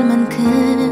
날 만큼